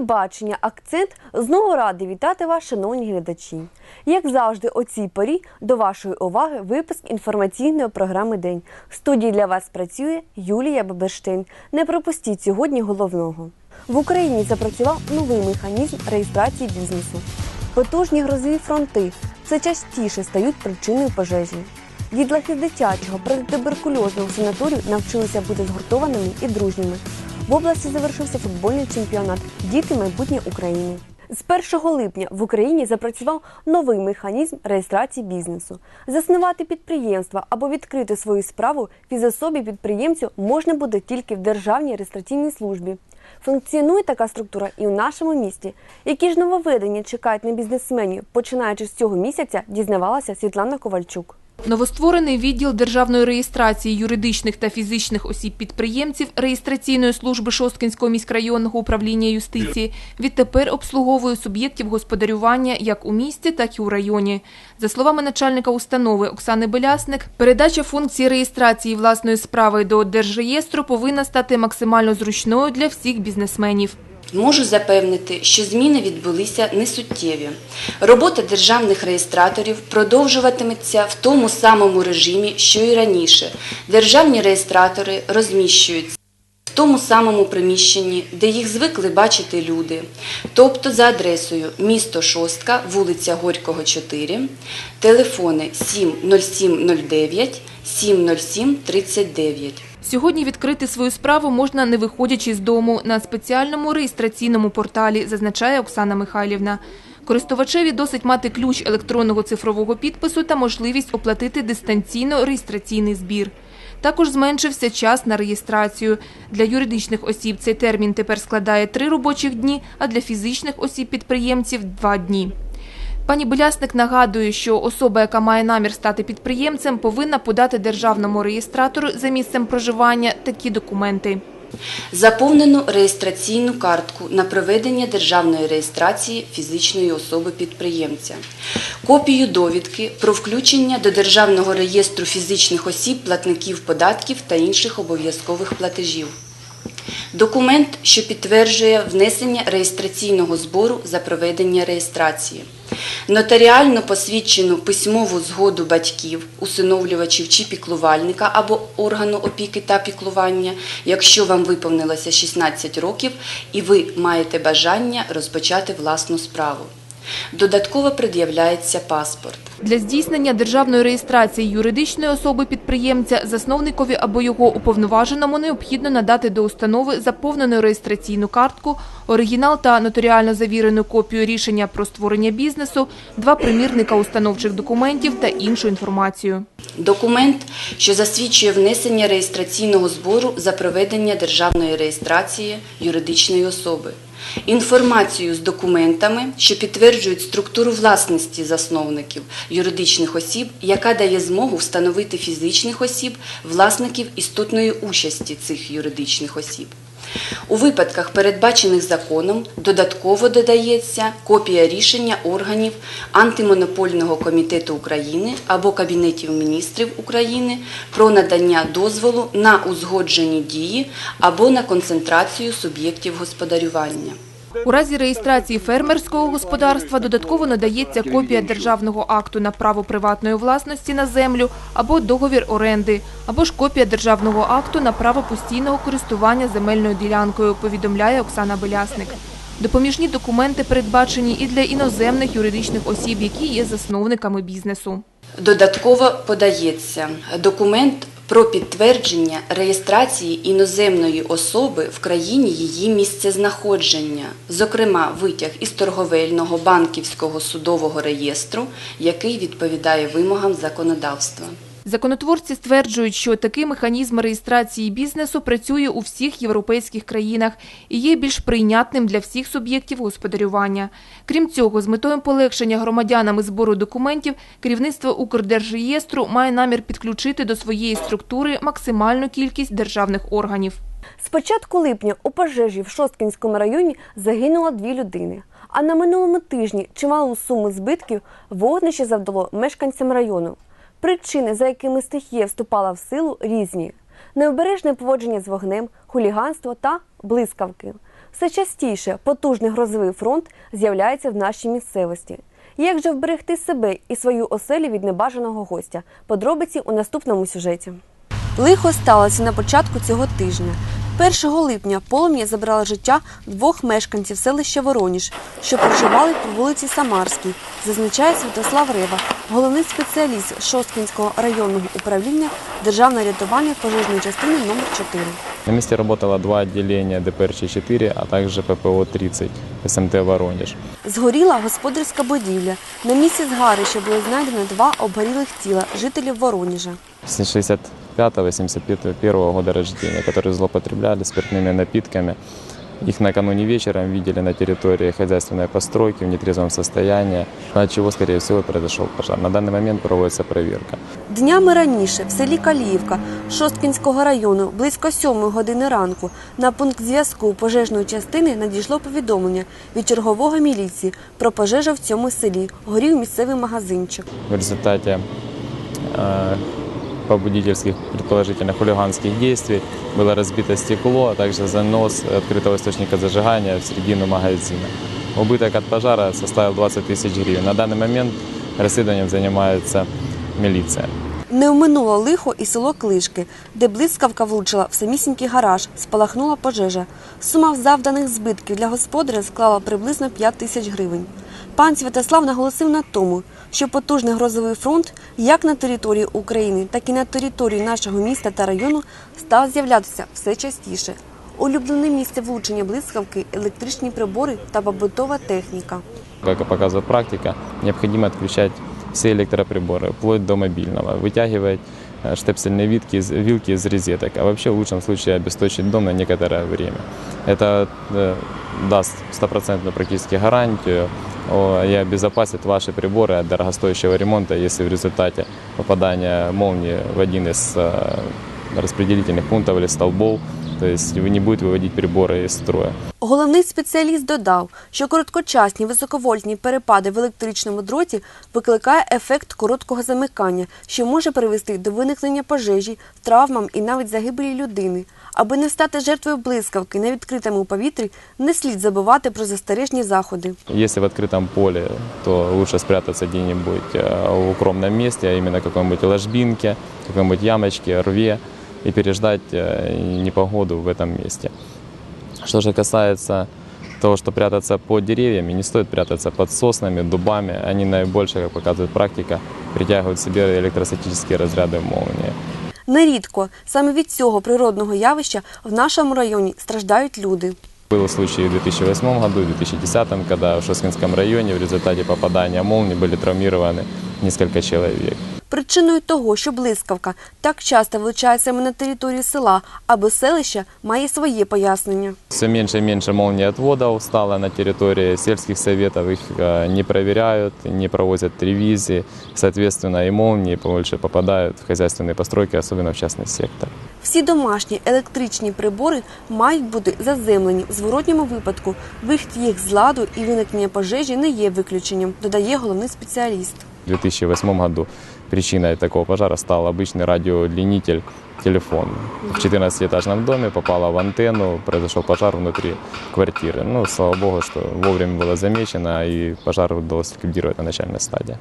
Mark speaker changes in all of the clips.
Speaker 1: Телебачення Акцент знову радий вітати вас, шановні глядачі. Як завжди, о цій порі до вашої уваги випуск інформаційної програми День. В студії для вас працює Юлія Баберштейн. Не пропустіть сьогодні головного. В Україні запрацював новий механізм реєстрації бізнесу. Потужні грозові фронти все частіше стають причиною пожежі. Дітлахи дитячого протитуберкульозного санаторію навчилися бути згуртованими і дружніми. В області завершився футбольний чемпіонат Діти майбутнє України. З 1 липня в Україні запрацював новий механізм реєстрації бізнесу. Заснувати підприємства або відкрити свою справу фізособі підприємцю можна буде тільки в Державній реєстраційній службі. Функціонує така структура і у нашому місті. Які ж нововведення чекають на бізнесменів, починаючи з цього місяця, дізнавалася Світлана Ковальчук.
Speaker 2: Новостворений відділ державної реєстрації юридичних та фізичних осіб-підприємців реєстраційної служби Шосткинського міськрайонного управління юстиції відтепер обслуговує суб'єктів господарювання як у місті, так і у районі. За словами начальника установи Оксани Белясник, передача функції реєстрації власної справи до Держреєстру повинна стати максимально зручною для всіх бізнесменів.
Speaker 3: Можу запевнити, що зміни відбулися несуттєві. Робота державних реєстраторів продовжуватиметься в тому самому режимі, що і раніше. Державні реєстратори розміщуються в тому самому приміщенні, де їх звикли бачити люди, тобто за адресою місто Шостка, вулиця Горького, 4, телефони 70709, 70739.
Speaker 2: Сьогодні відкрити свою справу можна не виходячи з дому на спеціальному реєстраційному порталі, зазначає Оксана Михайлівна. Користувачеві досить мати ключ електронного цифрового підпису та можливість оплатити дистанційно реєстраційний збір. Також зменшився час на реєстрацію. Для юридичних осіб цей термін тепер складає три робочих дні, а для фізичних осіб-підприємців – два дні. Пані Белясник нагадує, що особа, яка має намір стати підприємцем, повинна подати державному реєстратору за місцем проживання такі документи.
Speaker 3: Заповнено реєстраційну картку на проведення державної реєстрації фізичної особи-підприємця, копію довідки про включення до Державного реєстру фізичних осіб, платників податків та інших обов'язкових платежів. Документ, що підтверджує внесення реєстраційного збору за проведення реєстрації. Нотаріально посвідчену письмову згоду батьків, усиновлювачів чи піклувальника або органу опіки та піклування, якщо вам виповнилося 16 років і ви маєте бажання розпочати власну справу. Додатково пред'являється паспорт.
Speaker 2: Для здійснення державної реєстрації юридичної особи підприємця засновникові або його уповноваженому необхідно надати до установи заповнену реєстраційну картку, оригінал та нотаріально завірену копію рішення про створення бізнесу, два примірника установчих документів та іншу інформацію.
Speaker 3: Документ, що засвідчує внесення реєстраційного збору за проведення державної реєстрації юридичної особи. Інформацію з документами, що підтверджують структуру власності засновників юридичних осіб, яка дає змогу встановити фізичних осіб, власників істотної участі цих юридичних осіб. У випадках, передбачених законом, додатково додається копія рішення органів Антимонопольного комітету України або Кабінетів міністрів України про надання дозволу на узгоджені дії або на концентрацію суб'єктів господарювання.
Speaker 2: У разі реєстрації фермерського господарства додатково надається копія державного акту на право приватної власності на землю або договір оренди, або ж копія державного акту на право постійного користування земельною ділянкою, повідомляє Оксана Белясник. Допоміжні документи передбачені і для іноземних юридичних осіб, які є засновниками бізнесу.
Speaker 3: Додатково подається документ про підтвердження реєстрації іноземної особи в країні її місцезнаходження, зокрема витяг із торговельного банківського судового реєстру, який відповідає вимогам законодавства.
Speaker 2: Законотворці стверджують, що такий механізм реєстрації бізнесу працює у всіх європейських країнах і є більш прийнятним для всіх суб'єктів господарювання. Крім цього, з метою полегшення громадянами збору документів, керівництво Укрдержреєстру має намір підключити до своєї структури максимальну кількість державних органів.
Speaker 1: З початку липня у пожежі в Шосткінському районі загинуло дві людини. А на минулому тижні чималу суму збитків вогнище завдало мешканцям району. Причини, за якими стихія вступала в силу, різні: необережне поводження з вогнем, хуліганство та блискавки. Все частіше потужний грозовий фронт з'являється в нашій місцевості. Як же вберегти себе і свою оселю від небажаного гостя? Подробиці у наступному сюжеті. Лихо сталося на початку цього тижня. 1 липня полум'я забрала життя двох мешканців селища Вороніж, що проживали по вулиці Самарській, зазначає Святослав Рива, головний спеціаліст Шосткінського районного управління державної рятування пожежної частини номер 4
Speaker 4: На місці працювало два відділення ДПР-4, а також ППО-30 СМТ Вороніж.
Speaker 1: Згоріла господарська будівля. На місці згарища було знайдено два обгорілих тіла жителів Вороніжа.
Speaker 4: 85-81 года рождения, которые злоупотребляли спиртными напитками. Их накануне вечером видели на территории хозяйственной постройки в нетрезвом состоянии, от чего, скорее всего, произошел пожар. На данный момент проводится проверка.
Speaker 1: Днями раніше в селі Каліївка Шосткінського району близько 7 години ранку на пункт зв'язку пожежної частини надійшло повідомлення від чергового міліції про пожежу в цьому селі. Горів місцевий магазинчик.
Speaker 4: В результаті е, побудительских, предположительно хулиганских действий было разбито стекло, а также занос открытого источника зажигания в середину магазина. Убыток от пожара составил 20 тысяч гривен. На данный момент расследованием занимается милиция.
Speaker 1: Не оминуло лихо і село Клишки, де блискавка влучила в самісінький гараж, спалахнула пожежа. Сума завданих збитків для господаря склала приблизно 5 тисяч гривень. Пан Святослав наголосив на тому, що потужний грозовий фронт як на території України, так і на території нашого міста та району став з'являтися все частіше. Улюблене місце влучення блискавки, електричні прибори та побутова техніка.
Speaker 4: Как показывает практика, необходимо отключать все электроприборы, вплоть до мобильного, вытягивать э, штепсельные вилки, из- вилки из розеток, а вообще в лучшем случае обесточить дом на некоторое время. Это э, даст стопроцентную практически гарантию о, и обезопасит ваши приборы от дорогостоящего ремонта, если в результате попадания молнии в один из э, распределительных пунктов или столбов, то есть вы не будете выводить приборы из строя.
Speaker 1: Головний спеціаліст додав, що короткочасні високовольтні перепади в електричному дроті викликає ефект короткого замикання, що може привести до виникнення пожежі, травмам і навіть загибелі людини. Аби не стати жертвою блискавки на відкритому повітрі, не слід забувати про застережні заходи.
Speaker 4: Если в открытом поле, то лучше спрятаться где-нибудь э, в укромном месте, а именно какой-нибудь ложбинке, какой-нибудь ямочке, рве и переждать э, непогоду в этом месте. Что же касается того, что прятаться под деревьями, не стоит прятаться под соснами, дубами. Они наибольше, как показывает практика, притягивают к себе электростатические разряды молнии.
Speaker 1: Нерідко саме від цього природного явища в нашому районі страждають люди.
Speaker 4: Был случай в 2008 году, в 2010, когда в Шоскинском районе в результате попадания молнии были травмированы несколько человек.
Speaker 1: Причиною того, що блискавка так часто влучає саме на території села, або селища, має своє пояснення.
Speaker 4: Все меньше и меньше молний отводов стало на территории сельских советов. Их э, не проверяют, не проводят ревизии. Соответственно, и молнии больше попадают в хозяйственные постройки, особенно в частный сектор.
Speaker 1: Всі домашні електричні прибори мають бути заземлені. В зворотньому випадку вихід їх з ладу і виникнення пожежі не є виключенням, додає головний спеціаліст.
Speaker 4: В 2008 году причиной такого пожара стал обычный радиоудлинитель телефон. В 14-этажном доме попала в антенну, произошел пожар внутри квартиры. Ну, слава богу, что вовремя было замечено и пожар удалось ликвидировать на начальной стадии.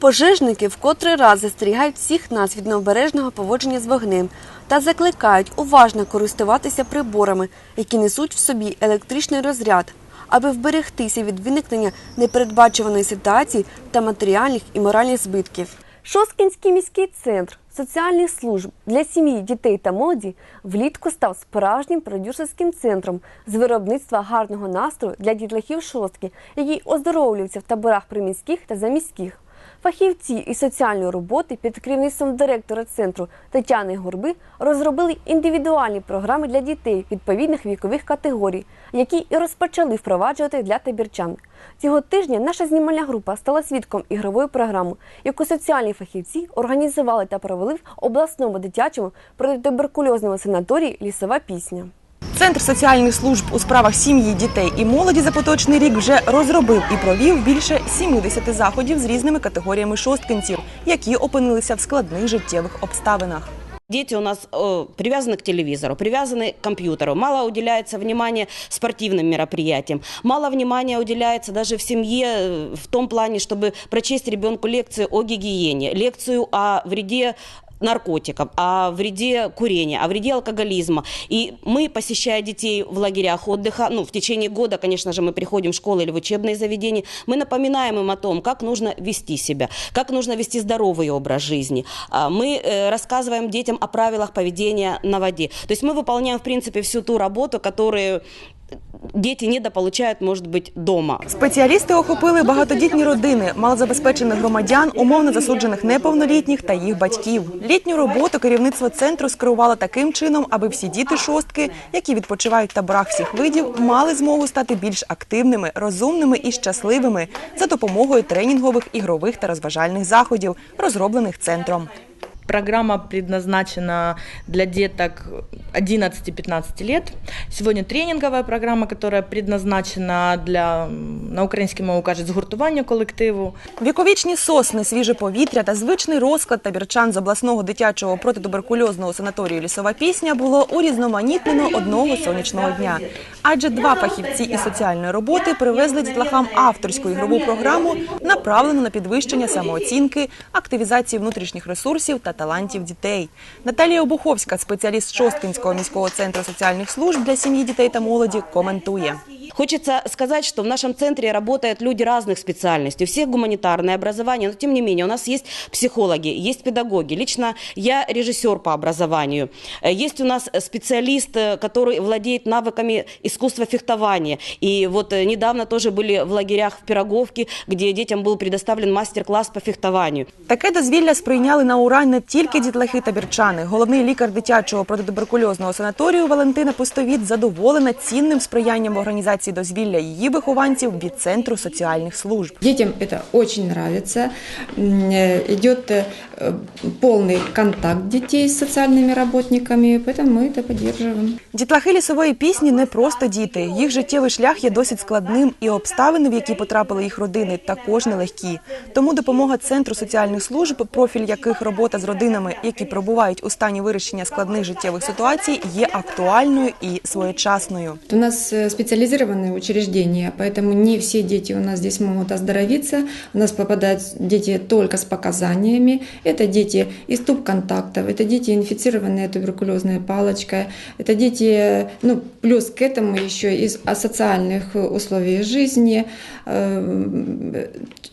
Speaker 1: Пожежники вкотрий раз застерігають всіх нас від необережного поводження з вогнем та закликають уважно користуватися приборами, які несуть в собі електричний розряд, аби вберегтися від виникнення непередбачуваної ситуації та матеріальних і моральних збитків. Шосткінський міський центр соціальних служб для сім'ї, дітей та молоді влітку став справжнім продюсерським центром з виробництва гарного настрою для дітлахів шостки, які оздоровлюються в таборах приміських та заміських. Фахівці із соціальної роботи під керівництвом директора центру Тетяни Горби розробили індивідуальні програми для дітей відповідних вікових категорій, які і розпочали впроваджувати для табірчан. Цього тижня наша знімальна група стала свідком ігрової програми, яку соціальні фахівці організували та провели в обласному дитячому протитуберкульозному санаторії Лісова пісня.
Speaker 5: Центр соціальних служб у справах сім'ї, дітей і молоді за поточний рік вже розробив і провів більше 70 заходів з різними категоріями шосткинців, які опинилися в складних життєвих обставинах.
Speaker 6: Дети у нас э, привязаны к телевизору, привязаны к компьютеру. Мало уделяется внимания спортивным мероприятиям. Мало внимания уделяется даже в семье э, в том плане, чтобы прочесть ребенку лекцию о гигиене, лекцию о вреде наркотиков, о вреде курения, о вреде алкоголизма. И мы, посещая детей в лагерях отдыха, ну, в течение года, конечно же, мы приходим в школы или в учебные заведения, мы напоминаем им о том, как нужно вести себя, как нужно вести здоровый образ жизни. А Мы э, рассказываем детям о правилах поведения на воде. То есть мы выполняем, в принципе, всю ту работу, которую дети недополучают, может быть, дома.
Speaker 5: Спеціалісти охопили багатодітні родини, малозабезпечених громадян, умовно засуджених неповнолітніх та їх батьків. Літню роботу керівництво центру скерувало таким чином, аби всі діти шостки, які відпочивають в таборах всіх видів, мали змогу стати більш активними, розумними і щасливими за допомогою тренінгових, ігрових та розважальних заходів, розроблених центром.
Speaker 7: Программа предназначена для деток 11-15 лет. Сегодня тренинговая программа, которая предназначена для, на українській мові кажуть, згуртування колективу.
Speaker 5: Віковічні сосни, свіже повітря та звичний розклад табірчан з обласного дитячого протитуберкульозного санаторію Лісова пісня було урізноманітнено одного сонячного дня. Адже два фахівці із соціальної роботи привезли дітлахам авторську ігрову програму, направлену на підвищення самооцінки, активізації внутрішніх ресурсів та талантів дітей. Наталія Обуховська, спеціаліст Шосткинського міського центру соціальних служб для сім'ї, дітей та молоді, коментує.
Speaker 6: Хочется сказать, что в нашем центре работают люди разных специальностей, у всех гуманитарное образование, но тем не менее у нас есть психологи, есть педагоги. Лично я режиссер по образованию. Э, Есть у нас специалист, э, который владеет навыками искусства фехтования. И вот э, недавно тоже были в лагерях в Пироговке, где детям был предоставлен мастер-класс по фехтованию.
Speaker 5: Таке дозвілля сприйняли на урань не тільки дітлахи та бірчани. Головний лікар дитячого протитуберкульозного санаторію Валентина Пустовіт задоволена цінним сприянням в організації дозвілля її вихованців від центру соціальних служб.
Speaker 8: Детям это очень нравится. М, э, Идет э, полный контакт детей с социальными работниками, поэтому мы это поддерживаем.
Speaker 5: Дітлахи лісової пісні не просто діти. Їх життєвий шлях є досить складним, і обставини, в які потрапили їх родини, також нелегкі. Тому допомога центру соціальних служб, профіль яких робота з родинами, які пробувають у стані вирішення складних життєвих ситуацій, є актуальною і своєчасною.
Speaker 8: У нас э, специализированные учреждения, поэтому не все дети у нас здесь могут оздоровиться. У нас попадают дети только с показаниями. Это дети из туб-контактов, это дети, инфицированные туберкулезной палочкой, это дети, ну, плюс к этому еще из асоциальных условий жизни, э,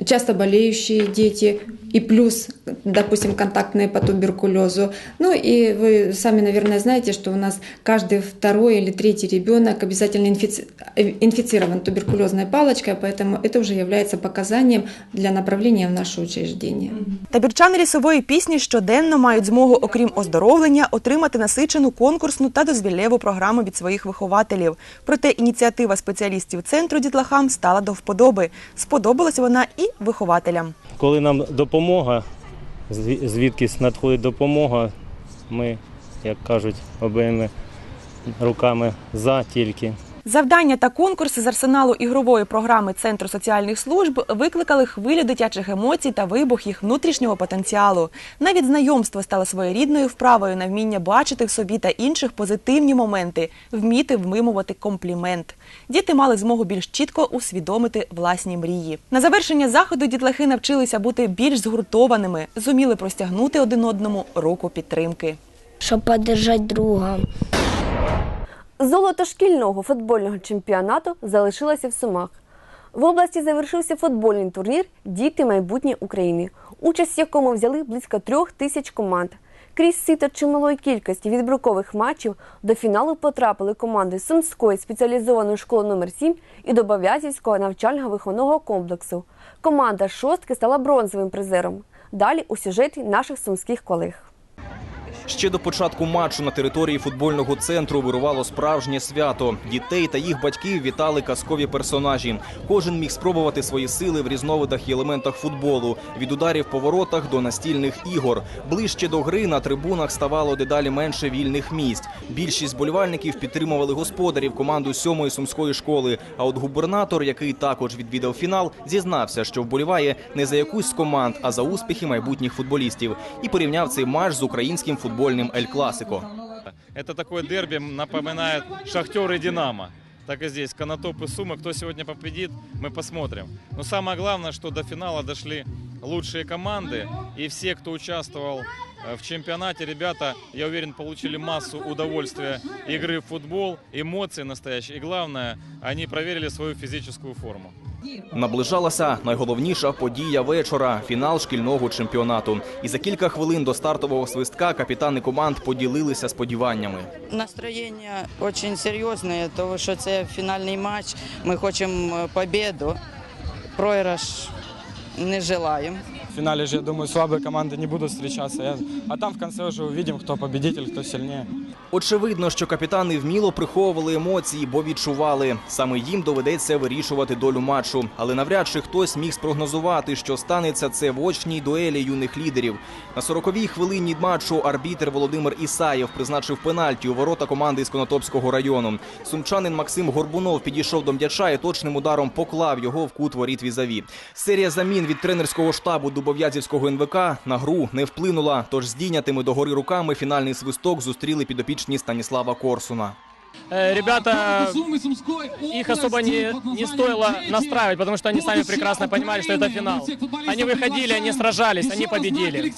Speaker 8: часто болеющие дети, и плюс, допустим, контактные по туберкулезу. Ну и вы сами, наверное, знаете, что у нас каждый второй или третий ребенок обязательно инфици- инфицирован туберкулезной палочкой, поэтому это уже является показанием для направления в наше учреждение.
Speaker 5: Табірчани лісової пісні щоденно мають змогу, окрім оздоровлення, отримати насичену конкурсну та дозвіллєву програму від своїх вихователів. Проте ініціатива спеціалістів центру дітлахам стала до вподоби. Сподобалась вона і вихователям.
Speaker 9: Коли нам допомога, зві- звідкись надходить допомога, ми, як кажуть, обоїми руками за тільки.
Speaker 5: Завдання та конкурси з арсеналу ігрової програми Центру соціальних служб викликали хвилю дитячих емоцій та вибух їх внутрішнього потенціалу. Навіть знайомство стало своєрідною вправою на вміння бачити в собі та інших позитивні моменти, вміти вмимувати комплімент. Діти мали змогу більш чітко усвідомити власні мрії. На завершення заходу дітлахи навчилися бути більш згуртованими, зуміли простягнути один одному руку підтримки.
Speaker 10: щоб поддержать друга.
Speaker 1: Золото шкільного футбольного чемпіонату залишилося в Сумах. В області завершився футбольний турнір Діти майбутнє України, участь в якому взяли близько трьох тисяч команд. Крізь сито чималої кількості відбіркових матчів до фіналу потрапили команди Сумської спеціалізованої школи номер 7 і Добов'язівського навчально-виховного комплексу. Команда шостки стала бронзовим призером. Далі у сюжеті наших сумських колег.
Speaker 11: Ще до початку матчу на території футбольного центру вирувало справжнє свято. Дітей та їх батьків вітали казкові персонажі. Кожен міг спробувати свої сили в різновидах і елементах футболу від ударів по воротах до настільних ігор. Ближче до гри на трибунах ставало дедалі менше вільних місць. Більшість болівальників підтримували господарів команду сьомої сумської школи. А от губернатор, який також відвідав фінал, зізнався, що вболіває не за якусь з команд, а за успіхи майбутніх футболістів, і порівняв цей матч з українським футболом футбольним Ель-Класико.
Speaker 12: Это такое дерби напоминает Шахтер и Динамо. Так и здесь, Конотоп и Сумы. Кто сегодня победит, мы посмотрим. Но самое главное, что до финала дошли лучшие команды. И все, кто участвовал э, в чемпионате, ребята, я уверен, получили массу удовольствия игры в футбол, эмоции настоящие. И главное, они проверили свою физическую форму.
Speaker 11: Наближалася найголовніша подія вечора фінал шкільного чемпіонату. І за кілька хвилин до стартового свистка капітани команд поділилися сподіваннями.
Speaker 13: Настроєння дуже серйозне, тому що це фінальний матч. Ми хочемо побіду, програш не желаємо.
Speaker 14: В финале же, я думаю, слабые команды не будут встречаться. А там в конце уже увидим, кто победитель, кто сильнее.
Speaker 11: Очевидно, що капітани вміло приховували емоції, бо відчували. Саме їм доведеться вирішувати долю матчу. Але навряд чи хтось міг спрогнозувати, що станеться це в очній дуелі юних лідерів. На 40-й хвилині матчу арбітер Володимир Ісаєв призначив пенальті у ворота команди із Конотопського району. Сумчанин Максим Горбунов підійшов до м'яча і точним ударом поклав його в кут воріт візаві. Серія замін від тренерського штабу Дубов'язівського НВК на гру не вплинула. Тож з дійнятими догори руками фінальний свисток зустріли підопічні Станіслава Корсуна.
Speaker 15: Э, Ребята, их особо не, не стоило настраивать, потому что они сами прекрасно понимали, что это финал. Они выходили, они сражались, они победили.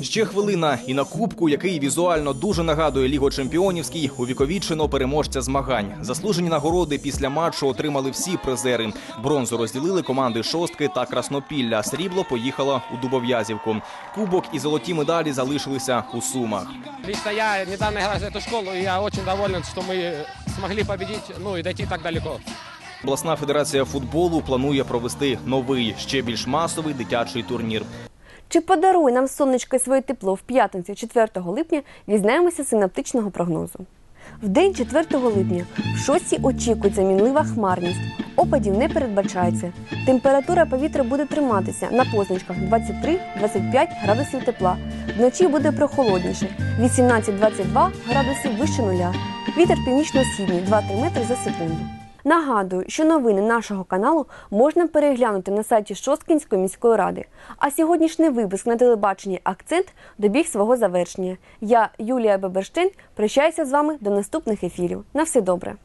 Speaker 11: Ще хвилина і на кубку, який візуально дуже нагадує Лігу Чемпіонівський, увіковічено переможця змагань. Заслужені нагороди після матчу отримали всі призери. Бронзу розділили команди Шостки та Краснопілля. Срібло поїхало у Дубов'язівку. Кубок і золоті медалі залишилися у Сумах.
Speaker 15: Лично я недавно играл за эту школу, и я очень доволен, что мы смогли победить, ну и дойти так далеко.
Speaker 11: Обласна федерація футболу планує провести новий, ще більш масовий дитячий турнір.
Speaker 1: Чи подарує нам сонечко своє тепло в п'ятницю 4 липня, дізнаємося з синаптичного прогнозу. В день 4 липня в шості очікується мінлива хмарність. Опадів не передбачається. Температура повітря буде триматися на позначках 23-25 градусів тепла. Вночі буде прохолодніше 18-22 градусів вище нуля. Вітер північно-східний 2-3 метри за секунду. Нагадую, що новини нашого каналу можна переглянути на сайті Шосткінської міської ради. А сьогоднішній випуск на телебаченні Акцент добіг свого завершення. Я, Юлія Беберштейн, прощаюся з вами до наступних ефірів. На все добре.